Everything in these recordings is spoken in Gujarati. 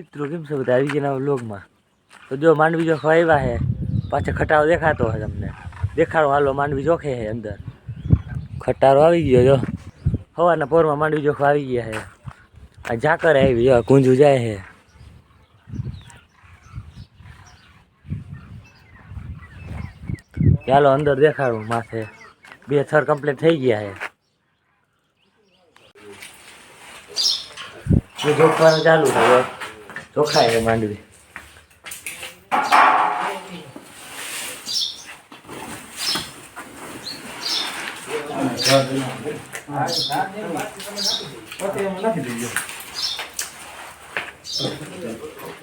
મિત્રો, કેમ છો બધા? આવી ગયા વ્લોગમાં તો જો, માંડવી જો આવ્યા છે. પાછો ખટારો દેખાતો હોય તમને. દેખાડો હાલો, માંડવી જોખે છે અંદર. ખટારો આવી ગયો, જો. સવારના પોરમાં માંડવી જોખો આવી ગયા છે. આ ઝાકર આવી, જો કુંજુ જાય છે. ચાલો, અંદર દેખાડું માથે. બે થર કમ્પ્લીટ થઈ ગયા છે. એ જોખવાનું ચાલુ હવે ચોખાય માંડવી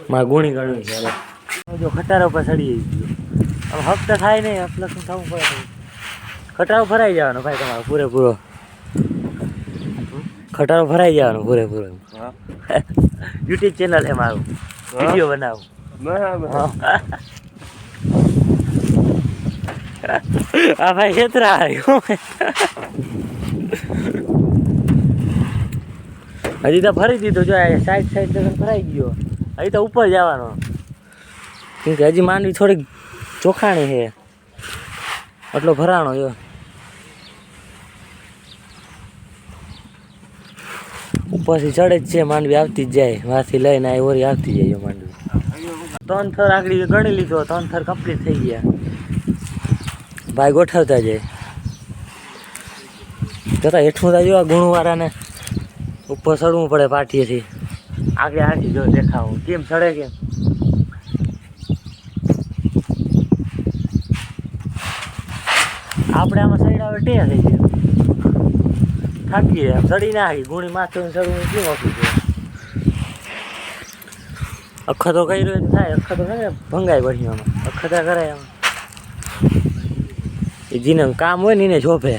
માં ગુણી ગણવી છે જો ખટારા ઉપર ચડી ગયું હવે હપ્તા થાય નહીં હપ્તા શું થવું પડે ખટારો ભરાઈ જવાનો ભાઈ તમારો પૂરેપૂરો ખટારો ભરાઈ જવાનો પૂરેપૂરો. યુટ્યુબ ચેનલ છે મારું. વીડિયો બનાવું. આ ભાઈ ખેતરા આવ્યો હજી તો ફરી દીધું જો સાઈડ સાઈડ તરફ ભરાઈ ગયો. હજી તો ઉપર જવાનો. કેમ કે હજી માંડવી થોડીક ચોખાણી છે. એટલો ભરાણો જો ઉપરથી ચડે જ છે, માંડવી આવતી જ જાય. વાથી લઈને આ ઓરી આવતી જાય માંડવી. ત્રણ થર આગળ ગણી લીધો, ત્રણ થર કમ્પ્લીટ થઈ ગયા. ભાઈ ગોઠવતા જાય. જતા હેઠું તા જોવા ગુણવાળાને ઉપર ચડવું પડે પાટીએથી. આગળ આખી જો દેખાવું, કેમ ચડે કેમ? આપણે આમાં સાઈડ આવે ટે થઈ જાય થાકી એમ સડી ચડી ના આવી ગુણી માથે ચડવું શું ઓછું છે અખતો કર્યો તો થાય. અખતો કરે ને ભંગાય આમાં. અખતા કરાય એમ એ જેને કામ હોય ને એને શોભે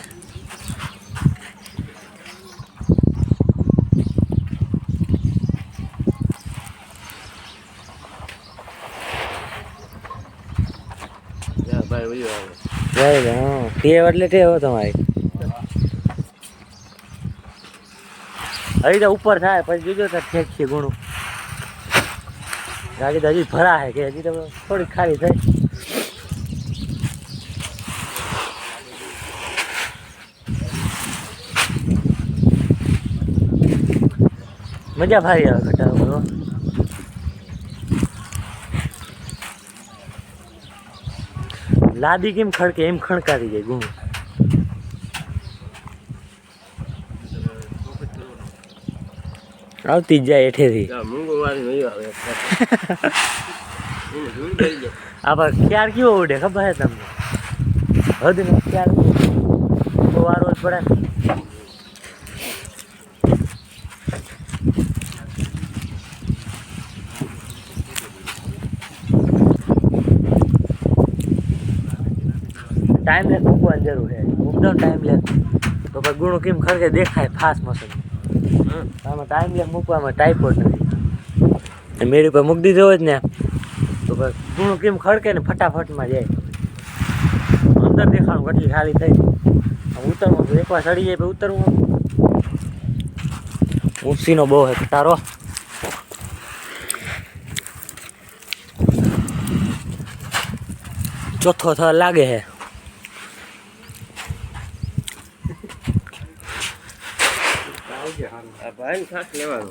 ભાઈ હા. ટેવ એટલે ટેવ તમારી. હજી તો ઉપર થાય, પછી જોજો તો ઠેક છે ગુણું. ગાડી તો હજી ભરા છે કે, હજી તો થોડીક ખાલી થઈ. મજા ભારી આવે ઘટાડો લાદી કેમ ખડકે, એમ ખણકારી જાય ગુણ. આવતી જ જાય એઠેથી આ પર ક્યાર કેવો ઉડે ખબર છે તમને? હદ ને ક્યાર તો વારો જ પડે. ટાઈમ લેસ મૂકવાની જરૂર છે. એકદમ ટાઈમ લેસ તો પછી ગુણો કેમ ખરકે દેખાય ફાસ્ટ મશીન આમાં ટાઈમ લેસ મૂકવામાં ટાઈપોડ નથી. મેળી પર મૂકી દીધો જ ને. તો ગુણો કેમ ખડકે ને ફટાફટમાં જાય. અંદર દેખાણું કેટલી ખાલી થઈ. ઉતરવું એકવાર ચડી જાય, પછી ઉતરવું ઊંચીનો બહુ હે, તારો. ચોથો થર લાગે છે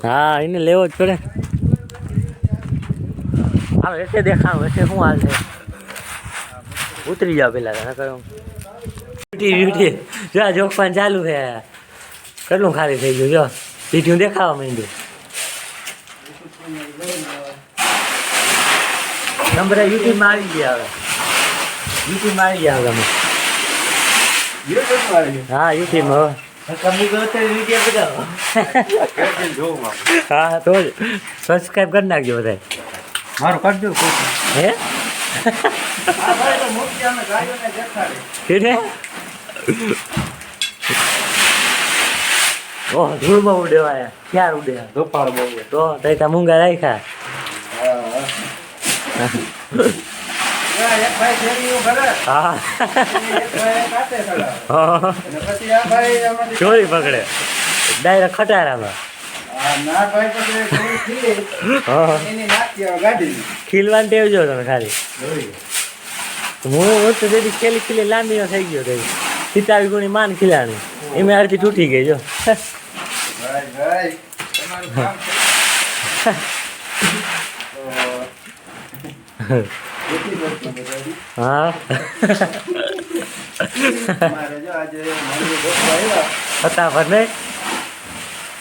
હા એને લેવો જ પડે. હા વેસે દેખાવ વેસે શું હાલ છે? ઉતરી જાવ પેલા તને કહ્યું બ્યુટી બ્યુટી જો આ જોખવાન ચાલુ છે. કેટલું ખાલી થઈ ગયું જો. પીઠ્યું દેખાવા માંડ્યું. નંબર યુટ્યુબમાં આવી ગયા હવે. યુટ્યુબમાં આવી ગયા હવે તમે. હા યુટ્યુબમાં હવે. હા તો સબસ્ક્રાઈબ કરી નાખજો બધા મારું કરજો હે? ઓહ ધૂળમાં ઉડેવાયા ક્યાં ધોપાળ બહુ તો તઈ તા મૂંગા રાખ્યા. હા ચોરી પકડે. ડાયરેક્ટ ખટારામાં. ખીલવાની ટેવ જો તમે ખાલી. હું હું તો જેથી ખેલી ખેલી થઈ ગયો થઈ સીતાવી ગુણી માન ખીલાણી. એમ અડધી તૂટી ગઈ જો. ભાઈ, હા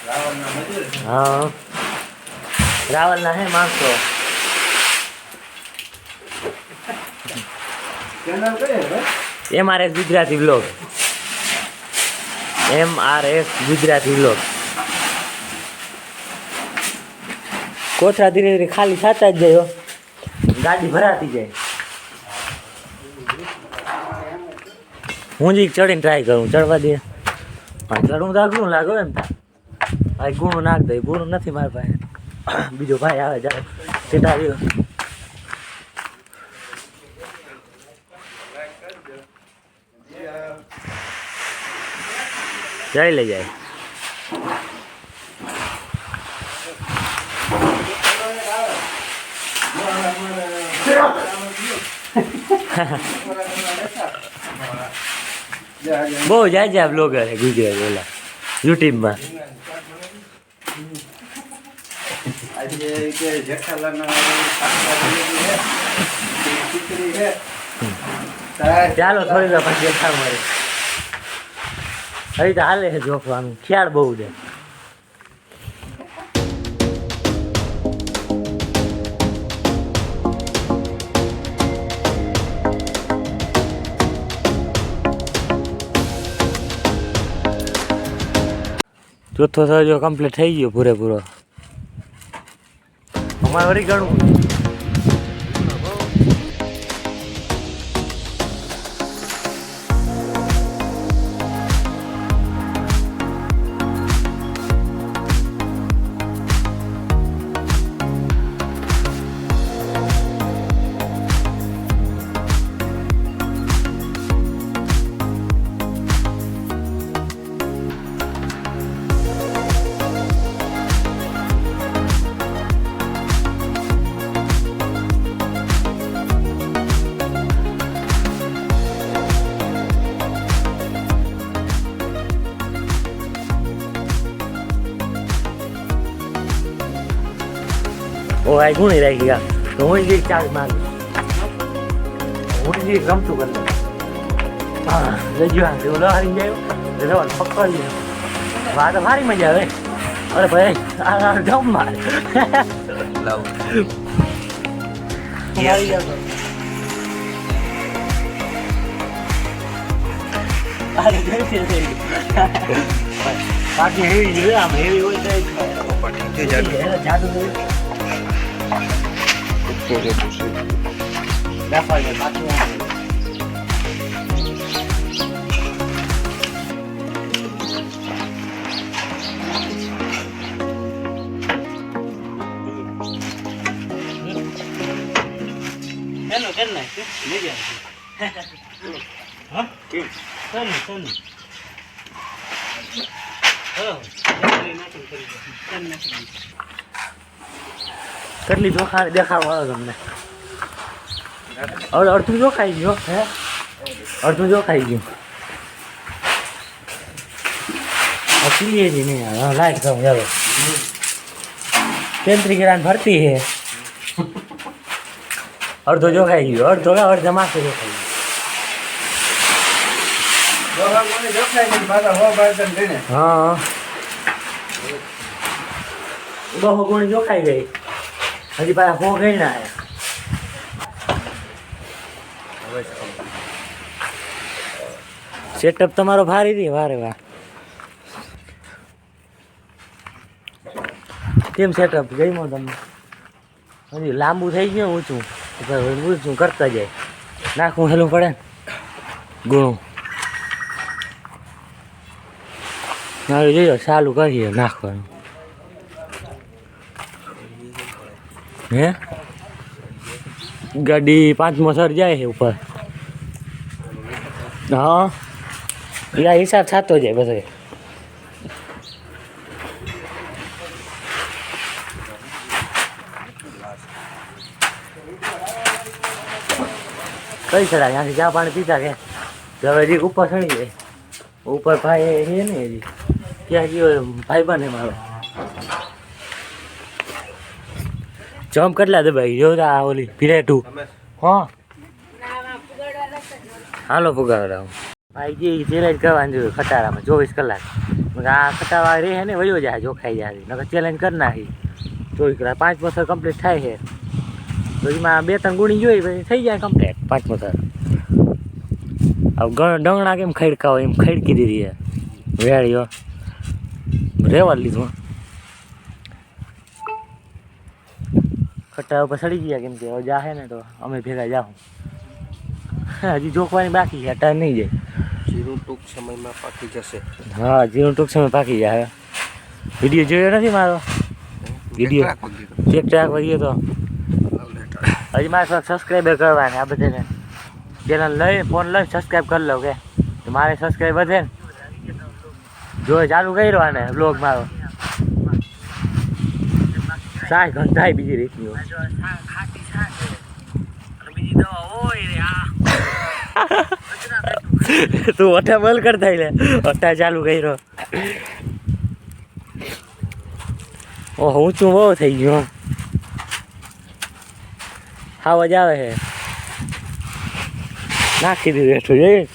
રાવણના મજૂર. હા રાવલના હે માણસો? M R S Gujarati blog M R S Gujarati blog કોથળા ધીરે ધીરે ખાલી થતા જ હો. ગાડી ભરાતી જાય. હું જ ચડીને ટ્રાય કરું ચડવા દે. હા ચડવું તો અઘરું લાગે એમ ભાઈ ગુણું નાખ દે ગુણું નથી મારા પાસે. બીજો ભાઈ આવે જાય સીધા આવ્યો જઈ લઈ જાય. બહુ જાય જાય બ્લોગર છે ગુજરાત ઓલા યુટ્યુબમાં. ચાલો થોડી પછી હવે મળે હજી તો હાલે છે જોખવાનું ખ્યાલ બહુ છે. ચોથો સર્જો કમ્પ્લીટ થઈ ગયો પૂરેપૂરો અમારે વળી ઘણું. ઓ ભાઈ ગુણી રહી ગયા તો હું જે ચાર્જ મારું હું જે રમતું કરી લઉં હા લઈ ગયો આ ઓલો હારી જાય એટલે પકડી ગયો વાહ તો ભારી મજા આવે અરે ભાઈ આ આ જમ માર મારી ગયો અરે ગઈ છે બાકી હેવી જોઈએ આમ હેવી હોય તો જાદુ જોઈએ દાખવા દે બાકી આ હેલો કેમ ના લઈ જાય હા કેમ ચાલ ચાલ કેટલી ચોખા દેખાડો આવે તમને? અડ અડધું જો ખાઈ ગયો હે. અડધું જો ખાઈ ગયું પીએ જ નહીં લાઈટ કરું ચાલો. તેત્રી ગ્રામ ભરતી હે અડધો જો ખાઈ ગયો અડધો અડધા માસે જો ખાઈ ગયો હો બહુ ગુણ જો ખાઈ ગઈ. હજી પાછા ફો ગઈ ના સેટઅપ તમારો ભારી દી વારે વાહ. કેમ સેટઅપ ગઈમો તમને? હજી લાંબુ થઈ ગયું, ઊંચું. ઊંચું કરતા જાય. નાખવું હેલું પડે ને. ગુણું મારે જોઈએ ચાલુ કરીએ નાખવાનું. है गाड़ी पाँच मसर जाए है ऊपर हाँ या हिसाब सात हो जाए बस कई चढ़ा यहाँ से चा पानी पीता क्या जब जी ऊपर चढ़ी है ऊपर भाई है नहीं जी क्या जी भाई बने मारो જમ્પ કેટલા દબાઈ જો આ ઓલી પીરેટું હા. હાલો પુગાવડા ભાઈ જે ચેલેન્જ કરવાની જોઈએ ખટારામાં ચોવીસ કલાક. આ ખટાવા રહે ને વયો જાય જોખાઈ જાય. નકર ચેલેન્જ કરી નાખી. ચોવીસ કલાક પાંચ પથ્થર કમ્પ્લીટ થાય છે. તો એમાં બે ત્રણ ગુણી જોઈ પછી થઈ જાય કમ્પ્લીટ પાંચ પથ્થર. હવે ગણ ડંગણા કેમ ખડકા હોય એમ ખડકી દીધી છે. વેળીઓ. રેવા લીધું ખટ્ટા ઉપર સડી ગયા કેમ કે હવે છે ને તો અમે ભેગા જાઉં હજી જોખવાની બાકી છે અટાર નહીં જાય. જીરું ટૂંક સમયમાં પાકી જશે. હા જીરું ટૂંક સમય પાકી જાય. વીડિયો જોયો નથી મારો? વીડિયો ચેક ચાક વાગ્યો તો. હજી મારે થોડાક સબસ્ક્રાઈબર કરવાને આ બધાને. ચેનલ લઈ ફોન લઈ સબસ્ક્રાઈબ કરી લઉં કે. મારે સબસ્ક્રાઈબ વધે ને. જો ચાલુ કર્યો આને બ્લોગ મારો. સાય ગંધાય બીજી રીતની હોય. તું ઓઠા બંધ કરતા લે. ઓઠા ચાલુ કર્યો. ઓહો ઊંચું બહુ થઈ ગયું મજા આવે છે નાખી દીધું હેઠું જોઈ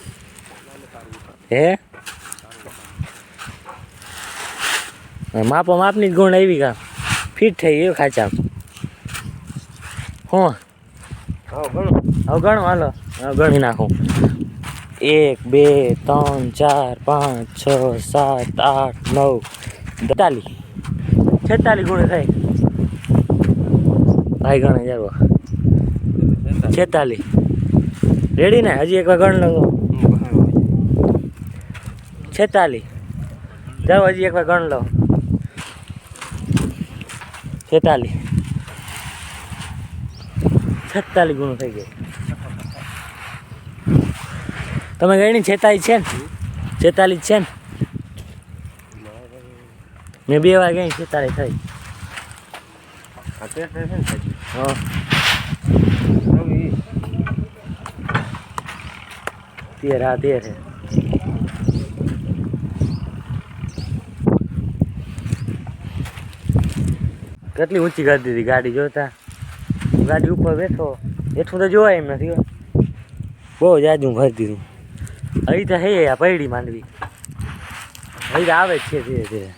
હે? માપો માપની જ ગુણ આવી કા ફિટ થઈ ગયું ખાચા. હું? હા ઘણું હવે ગણો હાલો. ગણી નાખું. એક બે ત્રણ ચાર પાંચ છ સાત આઠ નવ બેતાલીસ છેતાલીસ ગુણ થાય. ભાઈ ગણે જાવ છેતાલીસ રેડી ને? હજી એકવાર ગણ લો છેતાલીસ જાઓ હજી એકવાર ગણ લો છેતાલીસ. છેતાલીસ ગુણું થઈ ગયું. તમે ગણી છેતાલીસ છે ને? છેતાલીસ છે ને? મેં બે વાર ગઈ છેતાલીસ થઈ. હા. તેર હા તેર કેટલી ઊંચી કરી દીધી, ગાડી જોતા. ગાડી ઉપર બેઠો. એટલું તો જોવાય એમ નથી. બહુ જાજુ કરી દીધું. અહીં તો હે, આ પૈડી માંડવી. અહીં તો આવે જ છે ધીરે ધીરે.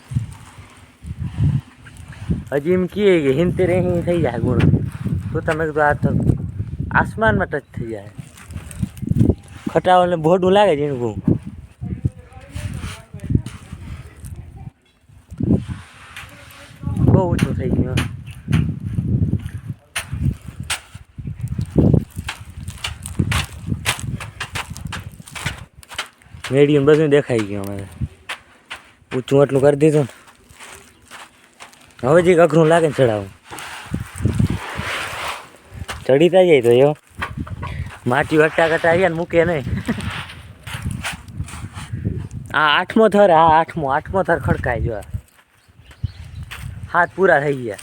હજી એમ કહીએ કે હિંતેર અહીં થઈ જાય ગુણ. તો તમે કીધું આ તો આસમાનમાં ટચ થઈ જાય. ખટાવાને ભોડું લાગે છે એનું બહુ ઊંચું થઈ ગયો મેડિયમ બધું દેખાઈ ગયું અમારે. ઊંચું એટલું કરી દીધું ને. હવે જે અઘરું લાગે ને ચડાવું ચડીતા જાય તો એવો માટી વટા કરતા આવ્યા ને મૂકે નહીં. આ આઠમો થર આ આઠમો આઠમો થર ખડકાય જો આ. હાથ પૂરા થઈ ગયા.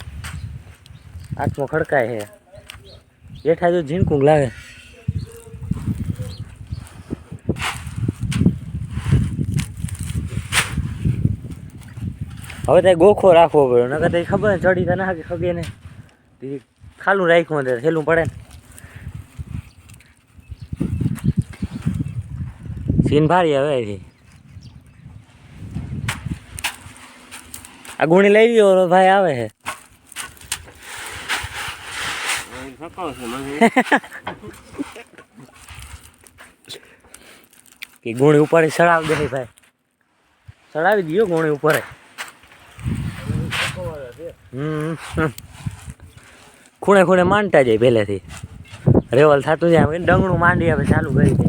હાથમાં ખડકાય છે. બેઠા જો ઝીણકું લાગે. હવે તો ગોખો રાખવો પડ્યો. નકર તો ખબર ચડી તો ના ખગે ને. ખાલું રાખ્યું અંદર, હેલું પડે ને. સીન ભારી હવે છે. આ ગુણી લઈ ગયો ભાઈ આવે છે. કે ગુણી ઉપર ચડાવી દે ભાઈ. ચડાવી દયો ગુણી ઉપર. ખૂણે ખૂણે માંડતા જાય પહેલેથી. રેવલ થતું જાય ડંગણું માંડી હવે ચાલુ કરી દે.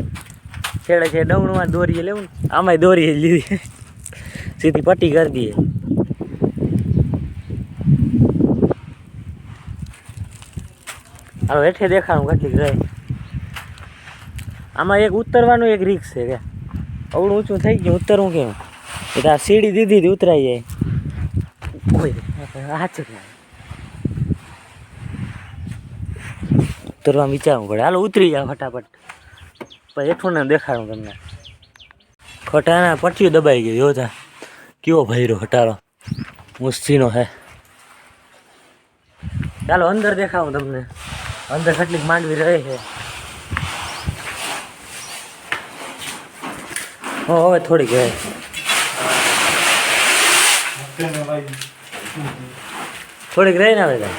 છેડે છે ડંગણુંમાં દોરીએ લેવું આમાંય દોરીએ લીધી. સીધી પટ્ટી કરી દઈએ. હાલો, હેઠે દેખાણું કેટલીક રહે. આમાં એક ઉતરવાનું એક રીક્ષ છે કે. અવળું ઊંચું થઈ ગયું, ઉતરવું કેમ? એટલે આ સીડી દીધી હતી, ઉતરાઈ જાય. સાચું ઉતરવા વિચારવું પડે. હાલો, ઉતરી જાવ ફટાફટ. પછી હેઠું ને દેખાડું તમને. ખટાના પટ્યું દબાઈ ગયું, જોતા. કેવો ભૈરો હટારો મુસ્તીનો હે ચાલો, અંદર દેખાવું તમને. અંદર કેટલીક માંડવી રહે છે. હવે થોડીક રહે. થોડીક રહી ને હવે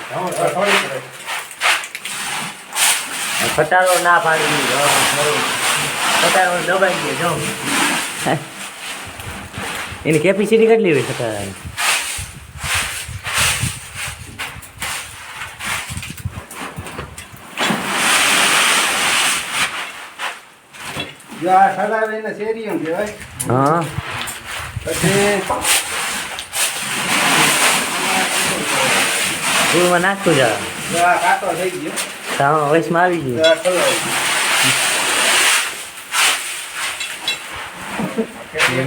ખટારો ના પાડી દીધો. ખટારો દબાઈ ગયો, જો. એની કેપેસિટી કેટલી હોય ખટારાની જો આ સલાવે શેરીઓ કહેવાય. હા. પછી ફૂલમાં નાખતું જા. જો આ કાંટો થઈ ગયો. હા વયસમાં આવી ગયું.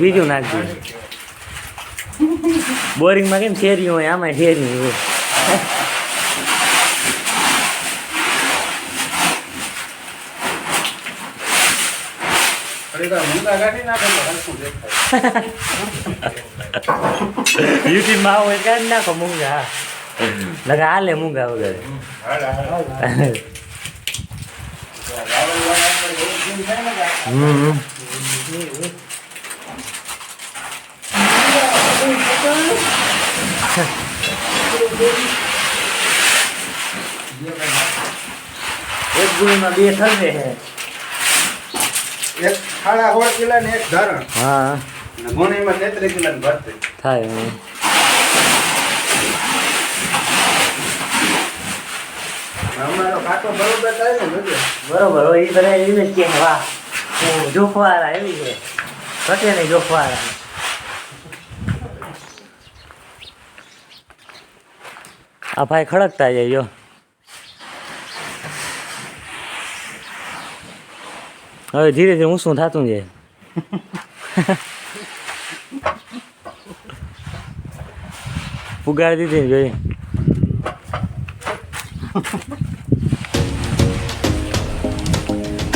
બીજું નાખજો. બોરિંગમાં કેમ શેરી હોય આમાં શેરી હોય. ફરી માં આવો એ કાઢી નાખો મૂંગા. લગા હાલે મૂંગા વગર. એક ગુણીમાં બે થશે એક ખાડા સોળ કિલા ને એક ધરણ. હા. ગુણીમાં તેત્રીસ કિલા ને ભરતી થાય હમ. અમારો કાંટો બરોબર થાય ને બરોબર હોય એ બધા એવી જ કે વાહ જોખવાળા એવી છે. ઘટે નહીં જોખવાળા. આ ભાઈ ખડકતા જાય જો. હવે ધીરે ધીરે ઊંચું થતું જાય. ઉગાડી દીધી ને જોઈ.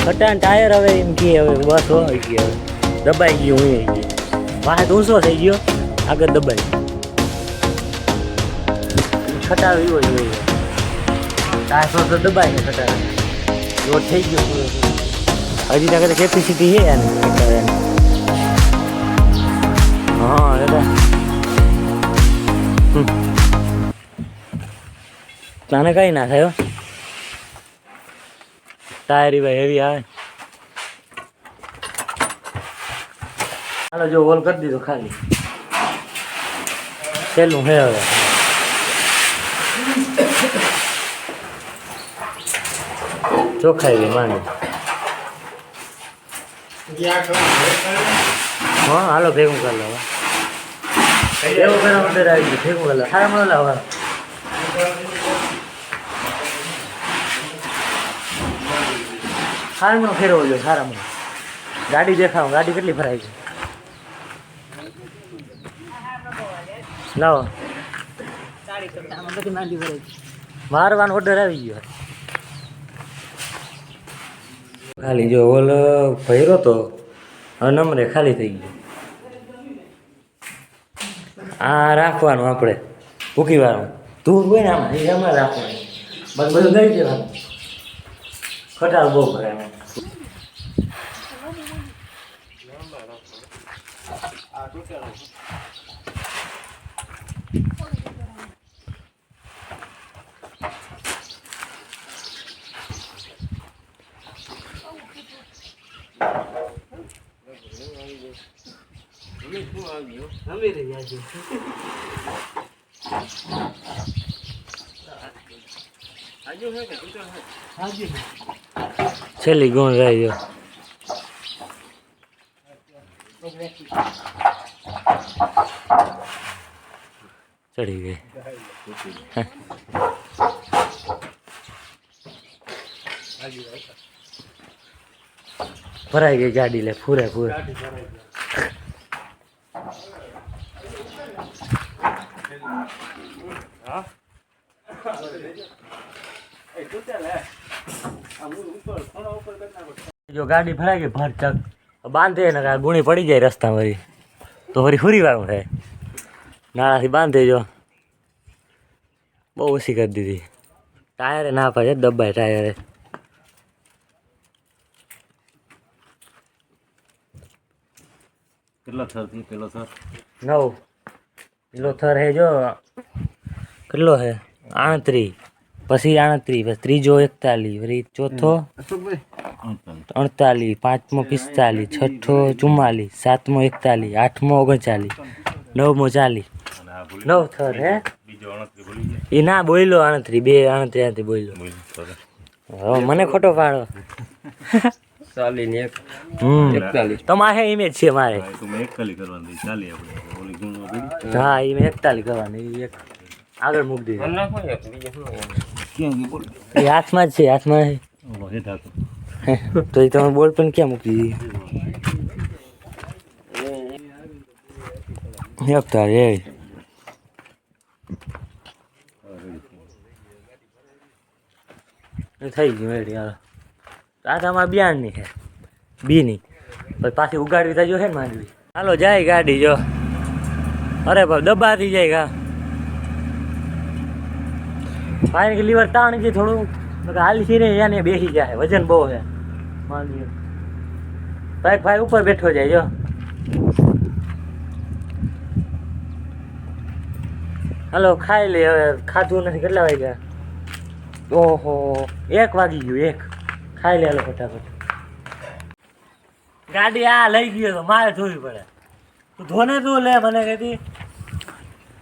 ખટાણ ટાયર હવે એમ કે હવે બસ હોય ગયો દબાઈ ગયો હું ગયો વાહે તો ઊંચો થઈ ગયો. આગળ દબાઈ. ખટાવ એવો જ હોય. ટાયર તો દબાઈ ને ખટાવ લોટ થઈ ગયો. પૂરો હજી ત્યાં કદાચ કેપેસિટી છે ખટારાની. હા દાદા. તને કઈ ના થાય. ટાયર ભાઈ હેવી આવે હાલો, જો હોલ કરી દીધો ખાલી છેલ્લું હે હવે ચોખાઈ ગઈ માંડી હા હાલો ભેગું કરી લો. એવું કરવા અંદર આવી ગયું ભેગું કરી લો સારા મળો લાવો સારામાં ફેરવો જોઈએ સારામાં ગાડી દેખાવ ગાડી કેટલી ફરાય છે? લાવો. મારવાનો ઓર્ડર આવી ગયો. ખાલી જો ઓલ ભર્યો તો નંબરે ખાલી થઈ ગયો. આ રાખવાનું આપણે ભૂકી વાળું ધૂળ હોય ને આમાં આમાં રાખવાનું. બધું ગઈ દેવાનું. ખટાલ બહુ કરે એમાં છેલ્લી ગુણ રહી ગયો. ચડી ગઈ. ભરાઈ ગઈ ગાડી લે ફૂરે ફૂરે. જો ગાડી ભરાઈ ગઈ ભર ચક. બાંધે ને ગુણી પડી જાય રસ્તા વળી તો ફરી ફરી વાળું થાય નાળાથી બાંધે જો. બહુ ઓછી કરી દીધી. ટાયરે ના પાડે દબાય ટાયરે. કેટલા થરથી પેલો થર? નવ. પેલો થર હે જો. કેટલો છે? આણત્રી પછી આણત્રી પછી ત્રીજો એકતાલીસ વળી ચોથો? અડતાલીસ પાંચમો પિસ્તાલીસ છઠ્ઠો ચુમ્માલીસ સાતમો એકતાલીસ આઠમો ઓગણચાલીસ નવમો ચાલીસ. નવ થર હે? એ ના બોલ્યો આણત્રી બે આણત્રી આણત્રી બોલ્યો બોલ હવે મને ખોટો પાડો. ચાલીને એક. એકતાલીસ. તમારે ઇમેજ છે મારે. હા, એ તો મેં કરવાની ચાલી આપણે ઓલી ગુણમાં પડી હા એ એકતાલીસ કરવાની એક. આગળ મૂકી દીધી. મને નાખો એક બીજું શું હોય? ક્યાં ગઈ બોલ. એ હાથમાં જ છે હાથમાં છે. ઓહો, હેઠા તો. તો એ તમે બોલ પણ ક્યાં મૂકી દીધી? એક તાર એ એ થઈ ગયું રેડી હાલો. આ તો અમારા બિયાણની છે બીની. પછી પાછી ઉગાડવી તો જો છે ને માંડવી. હાલો જાય ગાડી જો. અરે ભાઈ દબાતી જાય ગા. ફાઈન કે લીવર તાણ છે થોડું નકર હાલી છે ને બેસી જાય વજન બહુ છે. માંડવી ભાઈ ભાઈ ઉપર બેઠો જાય જો. હાલો ખાઈ લે હવે ખાધું નથી કેટલા વાગ્યા? ઓહો એક વાગી ગયું એક. ખાઈ લે હાલો ફટાફટ. ગાડી આ લઈ ગયો તો મારે ધોવી પડે. તું ધોને તું લે મને કહેતી.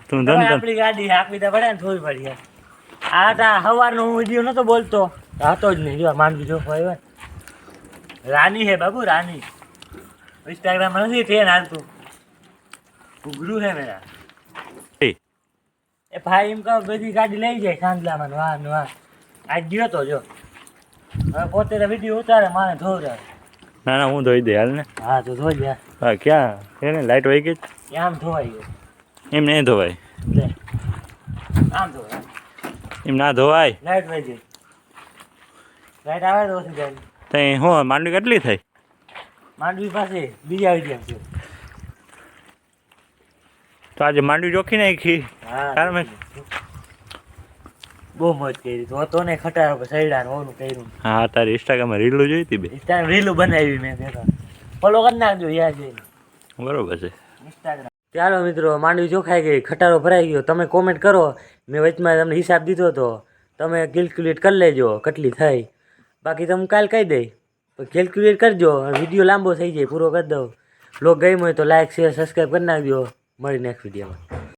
તું આપણી ગાડી આપી દે પડે ને ધોવી પડી આ તા સવારનો હું વીડિયો નતો બોલતો. હતો જ નહીં જો માનવી જો હોય રાની હે બાબુ રાની. ઇન્સ્ટાગ્રામ નથી ટ્રેન હાલતું. ઉઘરું હે મેરા. એ. ભાઈ એમ કહો બધી ગાડી લઈ જાય સાંજલામાં વાહ ને વાહ આજ ગયો તો જો. હવે પોતે તો વીડિયો ઉતારે મારે ધોવરાવે ના ના હું ધોઈ દે હાલ ને. હા તો ધોઈ દે હા ક્યાં? એને લાઈટ વહી ગઈ? આમ ધોવાઈ ગયો એમ નહીં ધોવાય. આમ ધોવાય. એમ ના ધોવાય? લાઈટ વહી ગઈ. લાઈટ આવે તો ઓછી જાય તઈ હું માંડવી કેટલી થઈ? માંડવી પાસે બીજી આવી ગયા છે તો આજે માંડવી ચોખ્ખી નાખી. હા કારણ બહુ મોજ કરી. તો તો ને ખટારો સૈડા ને ઓનું કર્યું. હા તારી ઇન્સ્ટાગ્રામમાં રીલો જોઈ હતી બે. ઇન્સ્ટાગ્રામ રીલું બનાવી મેં દેખા ફોલો કરી નાખજો યાર જઈને બરોબર છે. ઇન્સ્ટાગ્રામ ચાલો મિત્રો, માંડવી ચોખાઈ ગઈ, ખટારો ભરાઈ ગયો. તમે કોમેન્ટ કરો, મેં વચમાં તમને હિસાબ દીધો હતો. તમે કેલ્ક્યુલેટ કરી લેજો, કેટલી થઈ. બાકી તમે કાલ કહી દઈ કેલ્ક્યુલેટ કરજો વીડિયો લાંબો થઈ જાય, પૂરો કરી દઉં. લોક ગઈ હોય તો લાઈક શેર સબસ્ક્રાઈબ કરી નાખજો. મળી નેક્સ્ટ વિડીયોમાં